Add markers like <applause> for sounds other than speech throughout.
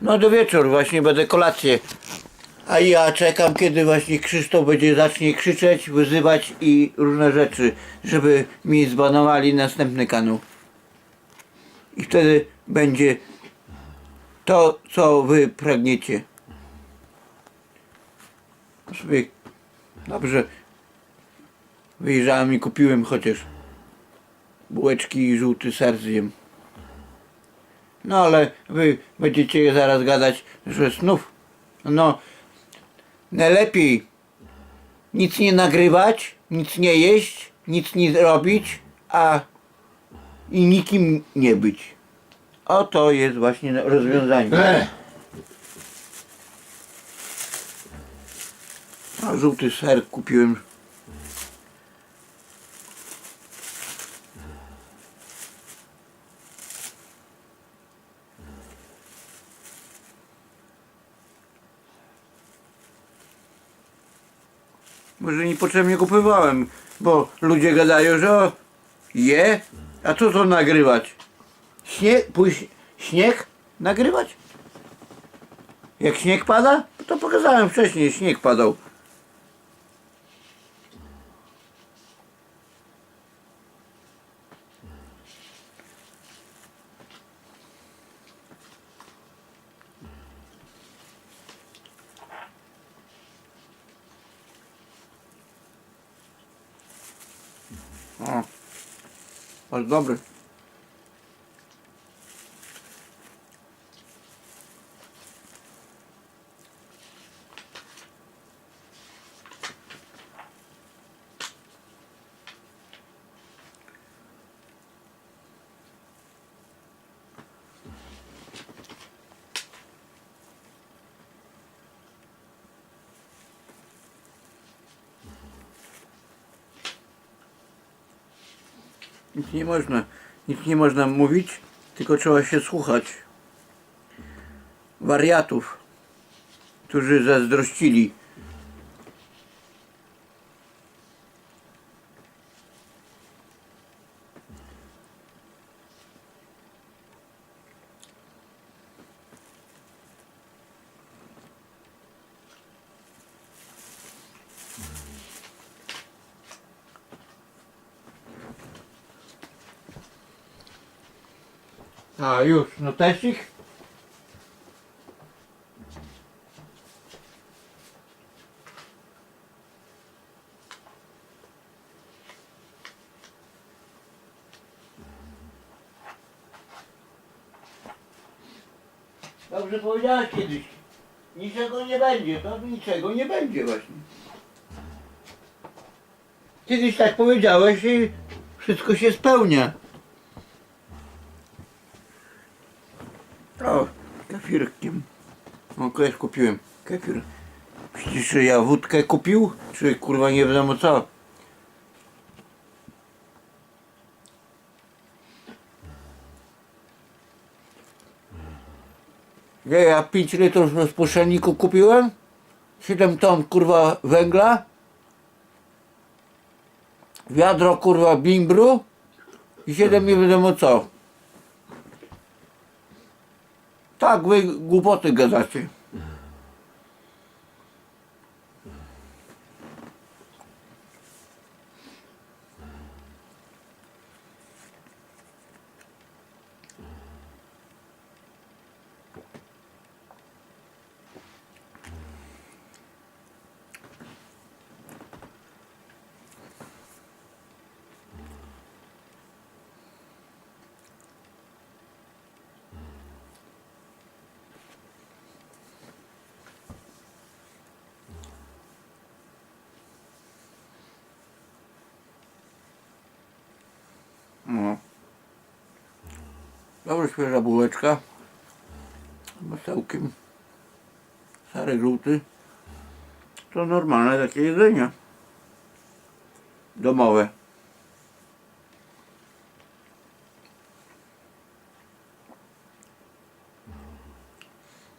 No do wieczór właśnie będę kolację. A ja czekam, kiedy właśnie Krzysztof będzie zacznie krzyczeć, wyzywać i różne rzeczy, żeby mi zbanowali następny kanał. I wtedy będzie to, co wy pragniecie. Sobie dobrze wyjrzałem i kupiłem chociaż bułeczki i żółty ser zjem. No ale wy będziecie zaraz gadać, że snów. No, najlepiej nic nie nagrywać, nic nie jeść, nic nie robić, a i nikim nie być. Oto jest właśnie rozwiązanie. Ech, A żółty ser kupiłem. Może niepotrzebnie kupowałem, bo ludzie gadają, że o, je, a co to nagrywać? Śnieg, pójść, śnieg nagrywać? Jak śnieg pada? To pokazałem wcześniej, śnieg padał. O, bardzo Nic nie można, nic nie można mówić, tylko trzeba się słuchać. Wariatów, którzy zazdrościli. A już, no teścik? Dobrze powiedziałeś kiedyś. Niczego nie będzie, to niczego nie będzie właśnie. Kiedyś tak powiedziałeś i wszystko się spełnia. O, kefirkiem. O, też kupiłem kefir. Przecież ja wódkę kupił? Czy kurwa nie wiadomo co? Nie, ja 5 litrów rozpuszczalniku kupiłem. 7 ton kurwa węgla. Wiadro kurwa bimbru. I 7 nie wiadomo co. Tak, wy głupoty gadacie. No. Dobra świeża bułeczka. Z masełkiem. Serek żółty. To normalne takie jedzenie. Domowe.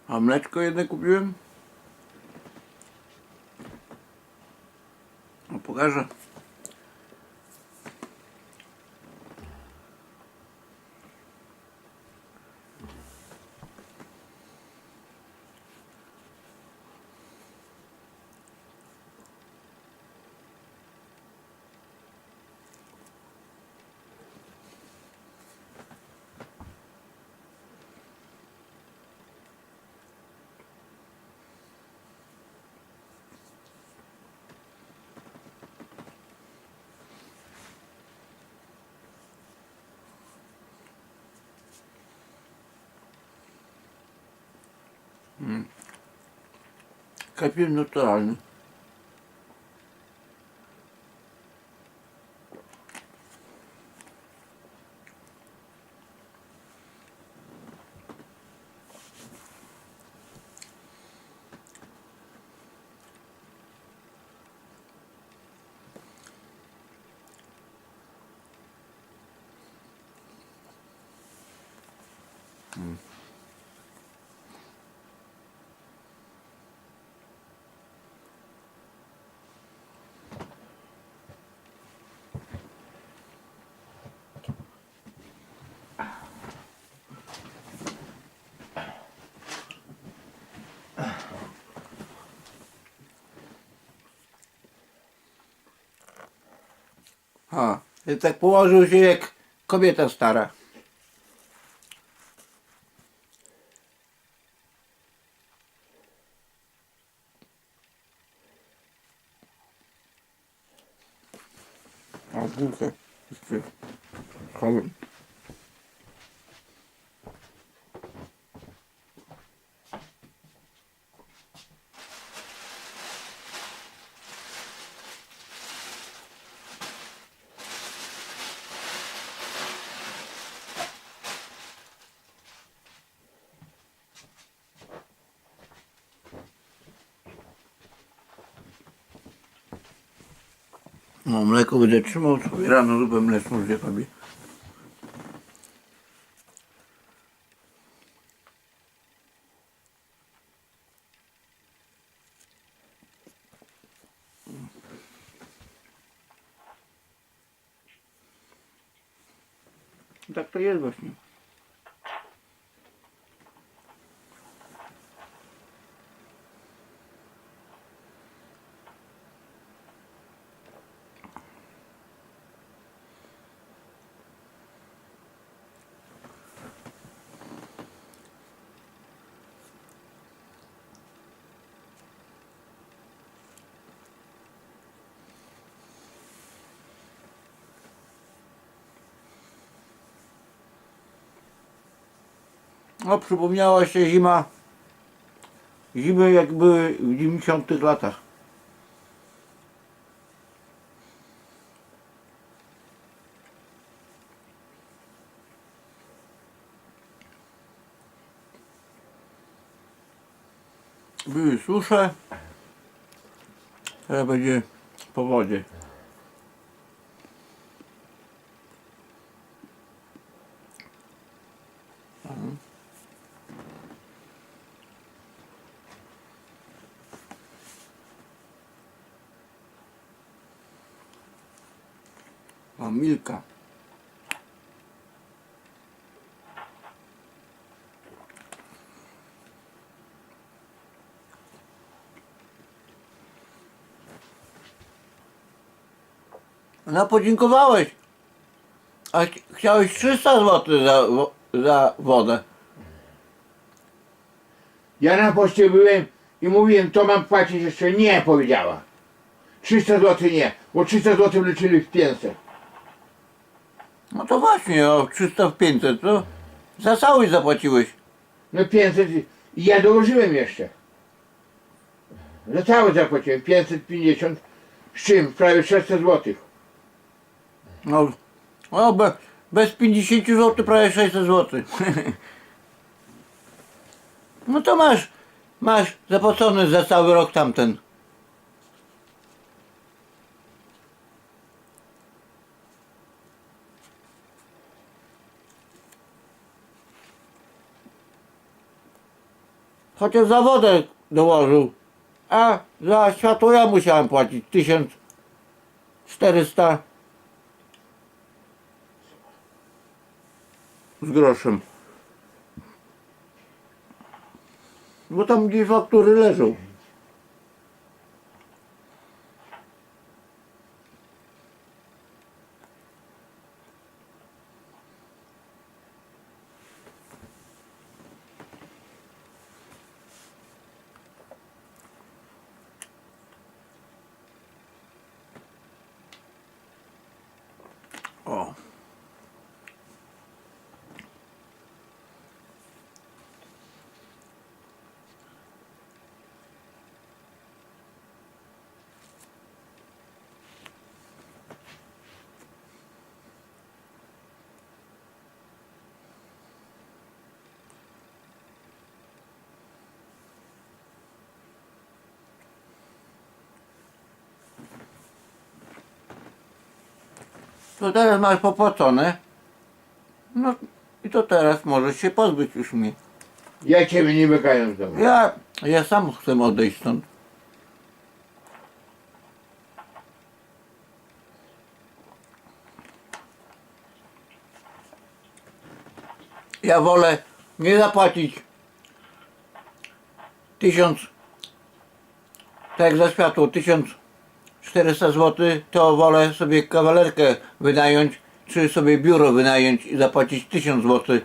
A mleczko jedne kupiłem. No pokażę. Kefir naturalny. A, i tak położył się jak kobieta stara. A bułkę jeszcze chowam. No mleko będę trzymał sobie rano zupę mleczną zje sobie. Tak to jest właśnie. No przypomniała się zima. Zimy jak były w 90 latach. Były susze. Teraz będzie po wodzie. Mam Milka. No podziękowałeś. A ch- chciałeś 300 zł za, wo- za wodę. Ja na poczcie byłem i mówiłem, to mam płacić jeszcze. Nie, powiedziała. 300 zł nie, bo 300 zł liczyli w 500. No to właśnie, o 300 w 500, to za całość zapłaciłeś. No 500 i ja dołożyłem jeszcze. Za cały zapłaciłem 550, z czym prawie 600 zł. No, no be, bez 50 zł prawie 600 zł. <laughs> no to masz, masz zapłacony za cały rok tamten. Chociaż za wodę dołożył. A za światło ja musiałem płacić 1400 z groszem. Bo tam gdzieś faktury leżą. To teraz masz popłacone. No i to teraz możesz się pozbyć już mnie. Ja ciebie nie wyganiam z domu. Ja, ja sam chcę odejść stąd. Ja wolę nie zapłacić tysiąc, tak jak za światło, 1400 zł, to wolę sobie kawalerkę wynająć, czy sobie biuro wynająć i zapłacić 1000 zł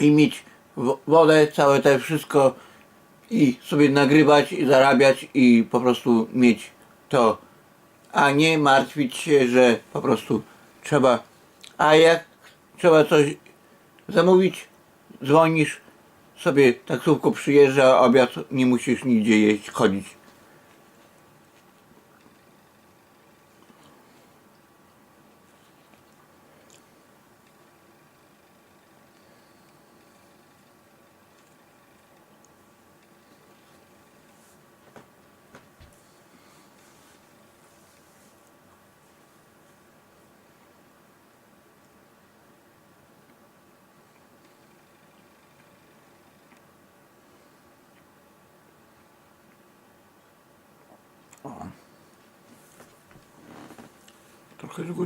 i mieć wo- wodę, całe to wszystko i sobie nagrywać i zarabiać i po prostu mieć to, a nie martwić się, że po prostu trzeba, a jak trzeba coś zamówić, dzwonisz, sobie taksówką przyjeżdża, obiad, nie musisz nigdzie jeść, chodzić.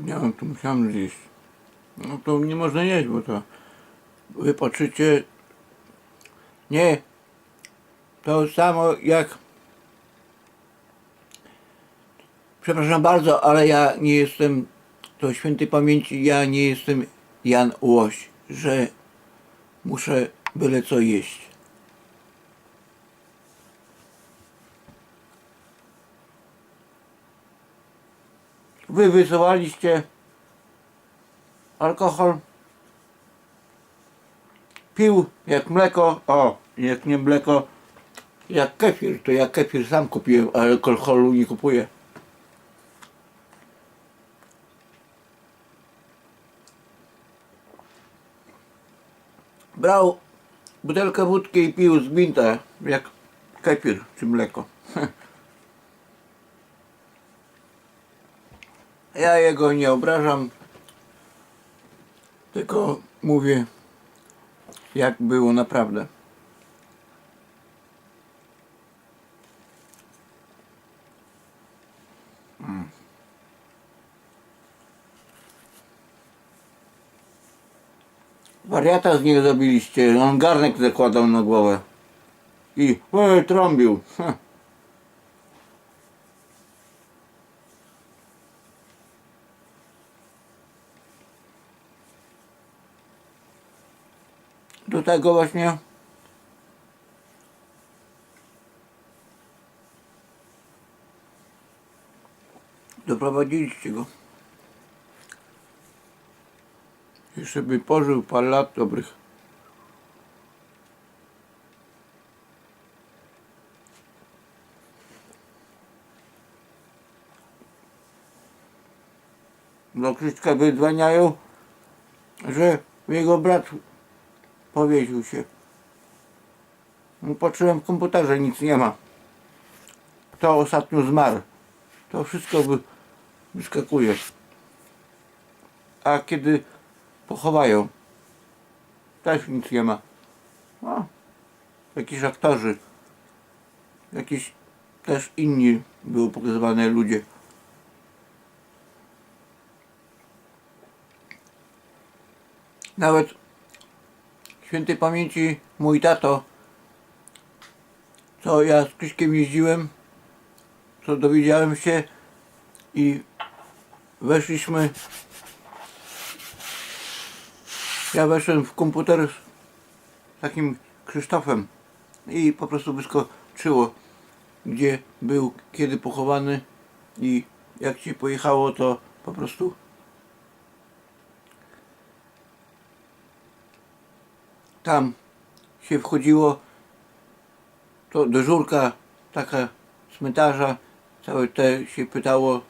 Zgłodniałem, to musiałem zjeść. No to nie można jeść, bo to wypoczycie. Nie. To samo jak. Przepraszam bardzo, ale ja nie jestem. To świętej pamięci, ja nie jestem Jan Łoś, że muszę byle co jeść. Wy wysyłaliście alkohol. Pił jak mleko, o, jak nie mleko, jak kefir, to ja kefir sam kupiłem, a alkoholu nie kupuję. Brał butelkę wódki i pił z gwinta, jak kefir czy mleko. <laughs> Ja jego nie obrażam, tylko mówię, jak było naprawdę. Wariata z niego zrobiliście, on garnek zakładał na głowę i e, trąbił. Tego właśnie doprowadziliście go. Jeszcze by pożył parę lat dobrych. Do Krzyśka wydzwaniają, że jego brat Powiesił się. No, Patrzyłem w komputerze, nic nie ma. Kto ostatnio zmarł? To wszystko wy, wyskakuje. A kiedy pochowają, też nic nie ma. No, jakiś aktorzy, jakieś też inni były pokazywane ludzie. Nawet świętej pamięci mój tato, co ja z Krzyśkiem jeździłem, co dowiedziałem się? I weszliśmy, ja weszłem w komputer z takim Krzysztofem i po prostu wyskoczyło, gdzie był, kiedy pochowany i jak się pojechało, to po prostu tam się wchodziło, to dyżurka taka cmentarza, całe te się pytało,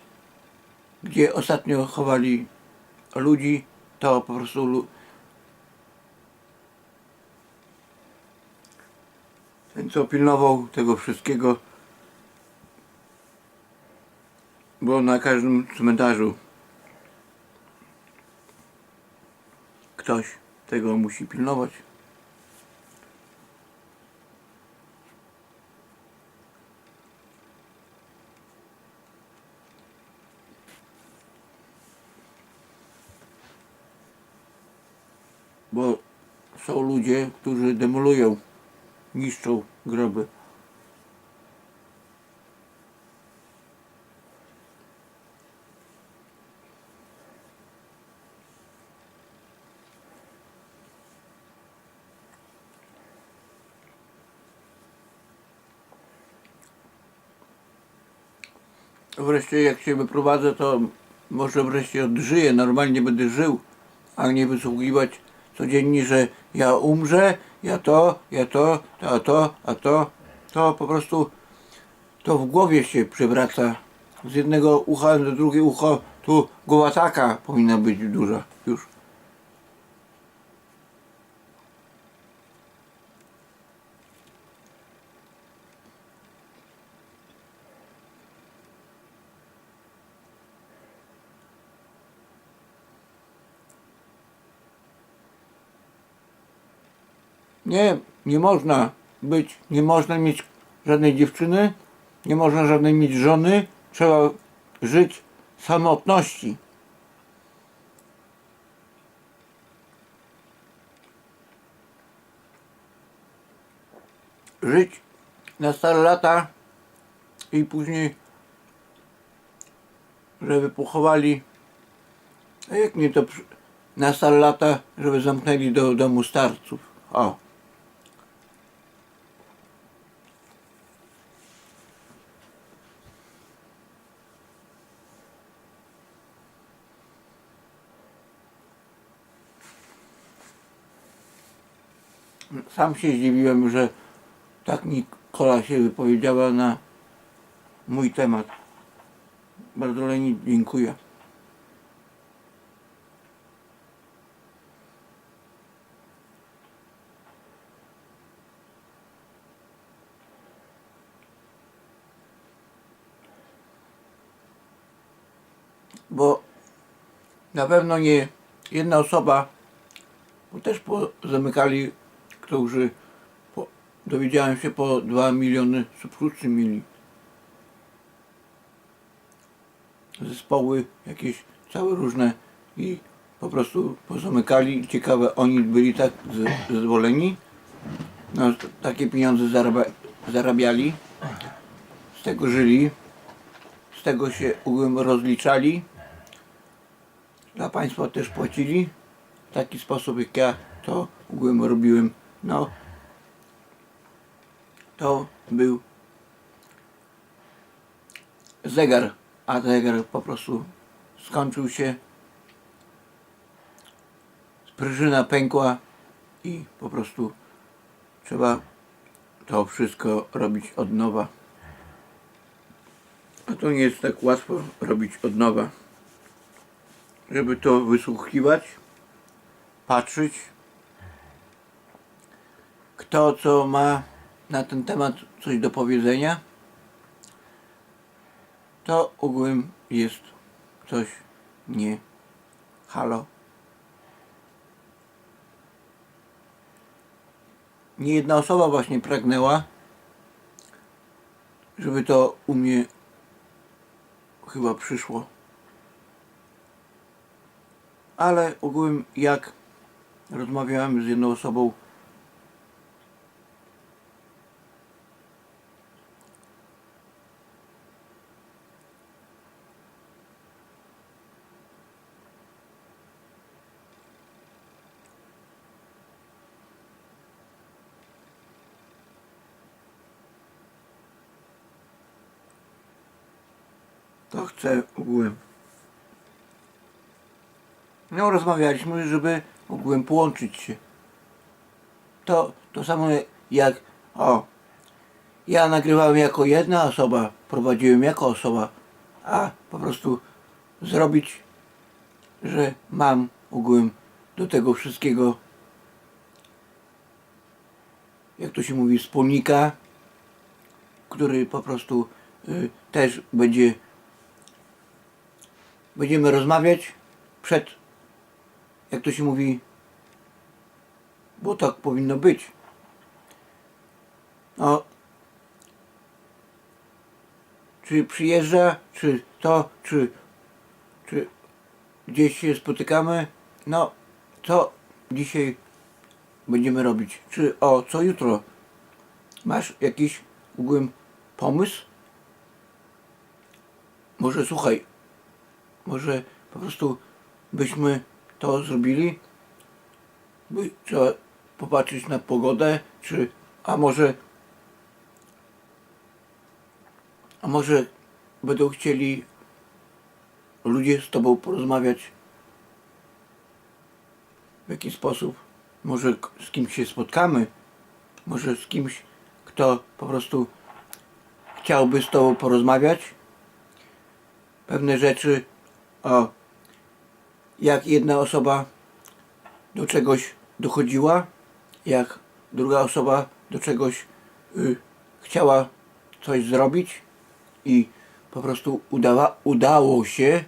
gdzie ostatnio chowali ludzi, to po prostu ten co pilnował tego wszystkiego, było na każdym cmentarzu ktoś tego musi pilnować. Bo są ludzie, którzy demolują, niszczą groby. Wreszcie jak się wyprowadzę, to może wreszcie odżyję, normalnie będę żył, a nie wysłuchiwać codziennie, że ja umrę, ja to, ja to, a to, a to. To po prostu to w głowie się przewraca. Z jednego ucha do drugiego ucha, tu głowa taka powinna być duża już. Nie, nie można być, nie można mieć żadnej dziewczyny, nie można żadnej mieć żony, trzeba żyć w samotności. Żyć na stare lata i później, żeby pochowali, a jak nie to na stare lata, żeby zamknęli do domu starców. O. Sam się zdziwiłem, że tak Nikola się wypowiedziała na mój temat. Bardzo Leni dziękuję. Bo na pewno nie jedna osoba, bo też po, zamykali, którzy po, dowiedziałem się po 2 miliony subskrypcji mieli. Zespoły jakieś całe różne i po prostu pozamykali. Ciekawe, oni byli tak zadowoleni. No, takie pieniądze zarabia, zarabiali. Z tego żyli. Z tego się rozliczali. Dla państwa też płacili. W taki sposób jak ja to ogółem robiłem. No to był zegar, a zegar po prostu skończył się. Sprężyna pękła i po prostu trzeba to wszystko robić od nowa. A to nie jest tak łatwo robić od nowa. Żeby to wysłuchiwać, patrzeć, kto co ma na ten temat coś do powiedzenia, to ogółem jest coś nie halo. Nie jedna osoba właśnie pragnęła, żeby to u mnie chyba przyszło. Ale ogółem jak rozmawiałem z jedną osobą, to chcę ogółem. No rozmawialiśmy, żeby ogółem połączyć się. To, to samo jak, o, ja nagrywałem jako jedna osoba, prowadziłem jako osoba, a po prostu zrobić, że mam ogółem do tego wszystkiego, jak to się mówi, wspólnika, który po prostu y, też będzie będziemy rozmawiać przed, jak to się mówi, bo tak powinno być. No, czy przyjeżdża, czy to, czy, czy gdzieś się spotykamy, no, co dzisiaj będziemy robić? Czy o, co jutro? Masz jakiś ogółem pomysł? Może słuchaj, może po prostu byśmy to zrobili? By trzeba popatrzeć na pogodę, czy a może a może będą chcieli ludzie z tobą porozmawiać w jaki sposób? Może z kimś się spotkamy? Może z kimś, kto po prostu chciałby z tobą porozmawiać? Pewne rzeczy, o, jak jedna osoba do czegoś dochodziła, jak druga osoba do czegoś y, chciała coś zrobić i po prostu udała, udało się,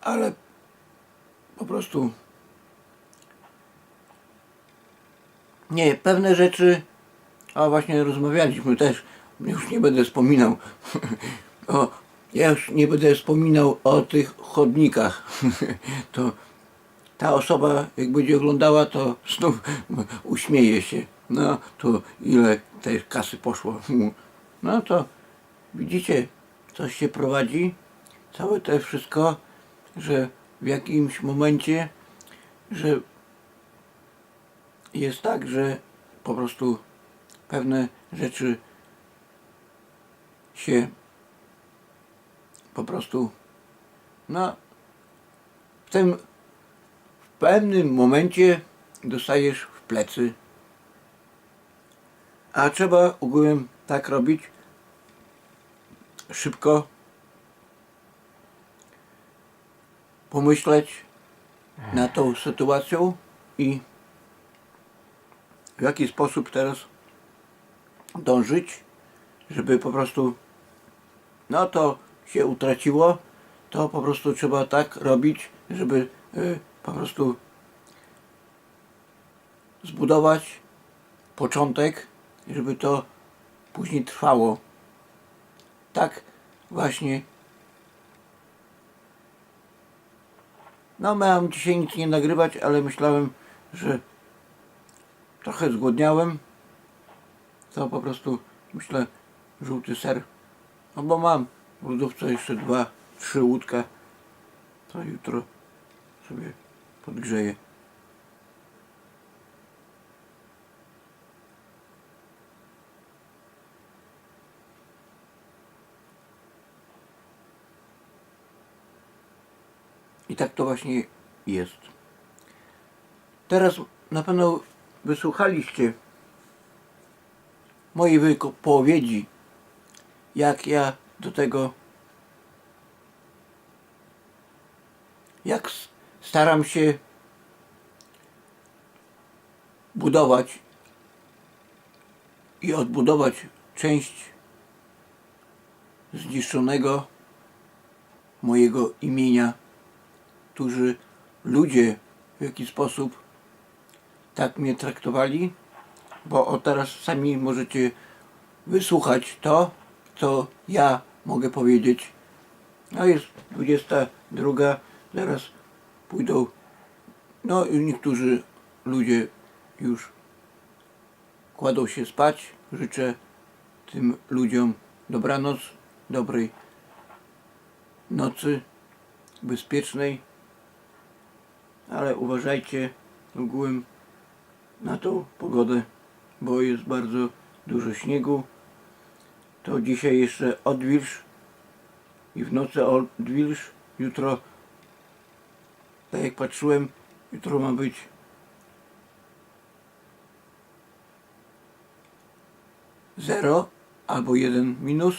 ale po prostu nie, pewne rzeczy, a właśnie rozmawialiśmy też, już nie będę wspominał, <laughs> o, ja już nie będę wspominał o tych chodnikach, <laughs> to ta osoba jak będzie oglądała, to znów uśmieje się. No to ile tej kasy poszło. No to widzicie, coś się prowadzi, całe to wszystko, że w jakimś momencie, że jest tak, że po prostu pewne rzeczy się po prostu no w tym w pewnym momencie dostajesz w plecy. A trzeba ogółem tak robić szybko pomyśleć nad tą sytuacją i w jaki sposób teraz dążyć, żeby po prostu no to się utraciło, to po prostu trzeba tak robić, żeby y, po prostu zbudować początek, żeby to później trwało. Tak właśnie. No miałem dzisiaj nic nie nagrywać, ale myślałem, że trochę zgłodniałem. To po prostu myślę żółty ser. No bo mam w lodówce jeszcze dwa, trzy łódka. To jutro sobie podgrzeję. I tak to właśnie jest. Teraz na pewno wysłuchaliście mojej wypowiedzi, jak ja do tego, jak staram się budować i odbudować część zniszczonego mojego imienia, którzy ludzie w jakiś sposób tak mnie traktowali, bo o teraz sami możecie wysłuchać to, co ja mogę powiedzieć. No jest 22, zaraz pójdą, no i niektórzy ludzie już kładą się spać. Życzę tym ludziom dobranoc, dobrej nocy, bezpiecznej, ale uważajcie ogółem na tą pogodę, bo jest bardzo dużo śniegu. To dzisiaj jeszcze odwilż i w nocy odwilż. Jutro, tak jak patrzyłem, jutro ma być zero albo jeden minus,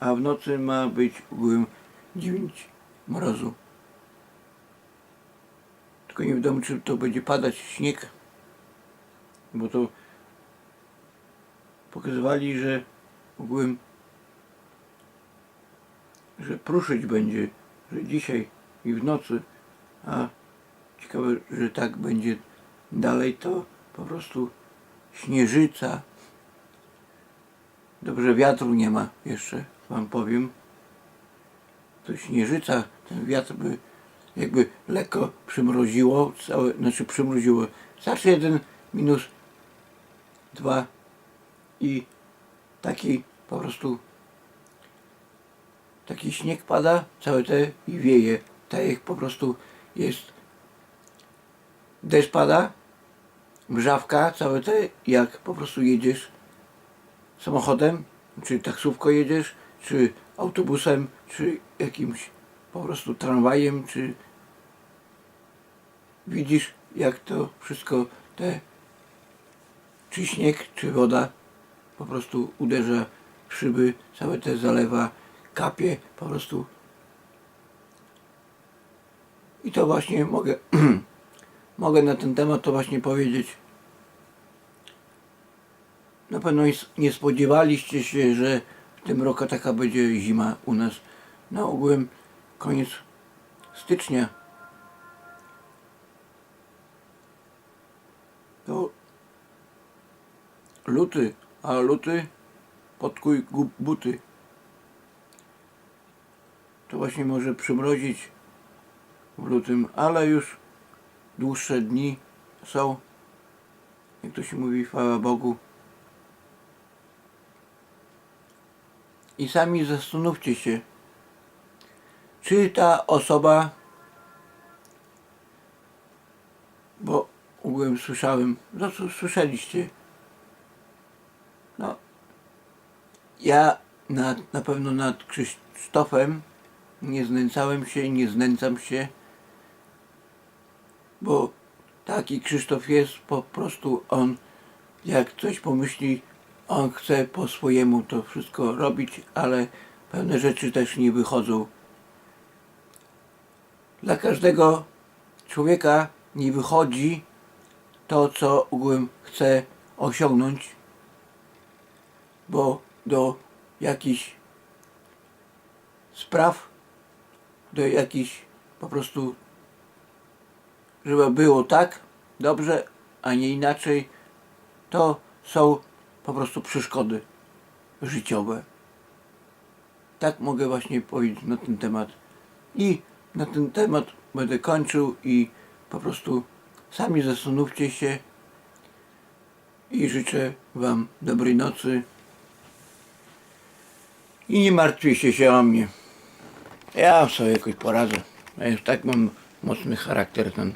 a w nocy ma być ogółem 9 mrozu. Tylko nie wiadomo, czy to będzie padać śnieg, bo to pokazywali, że ogółem, że pruszyć będzie, że dzisiaj i w nocy, a ciekawe, że tak będzie dalej to po prostu śnieżyca. Dobrze wiatru nie ma jeszcze, wam powiem. To śnieżyca, ten wiatr by jakby lekko przymroziło, całe, znaczy przymroziło. Zawsze jeden minus dwa i taki po prostu taki śnieg pada, całe te i wieje. Tak jak po prostu jest deszcz pada, mrzawka, całe te, jak po prostu jedziesz samochodem, czy taksówką jedziesz, czy autobusem, czy jakimś po prostu tramwajem, czy widzisz jak to wszystko te czy śnieg, czy woda po prostu uderza szyby, całe te zalewa, kapie po prostu. I to właśnie mogę, <clears throat> mogę na ten temat to właśnie powiedzieć. Na pewno nie spodziewaliście się, że w tym roku taka będzie zima u nas. Na ogółem koniec stycznia. To luty, a luty podkuj buty. To właśnie może przymrozić w lutym, ale już dłuższe dni są. Jak to się mówi, chwała Bogu. I sami zastanówcie się, czy ta osoba, bo ogółem słyszałem, no co słyszeliście, no ja na, na pewno nad Krzysztofem nie znęcałem się, nie znęcam się, bo taki Krzysztof jest, po prostu on jak coś pomyśli, on chce po swojemu to wszystko robić, ale pewne rzeczy też nie wychodzą. Dla każdego człowieka nie wychodzi to, co ogółem chce osiągnąć, bo do jakichś spraw, do jakichś po prostu, żeby było tak dobrze, a nie inaczej, to są po prostu przeszkody życiowe. Tak mogę właśnie powiedzieć na ten temat. I na ten temat będę kończył i po prostu sami zastanówcie się i życzę Wam dobrej nocy. I nie martwcie się o mnie. Ja sobie jakoś poradzę. Ja już tak mam mocny charakter ten.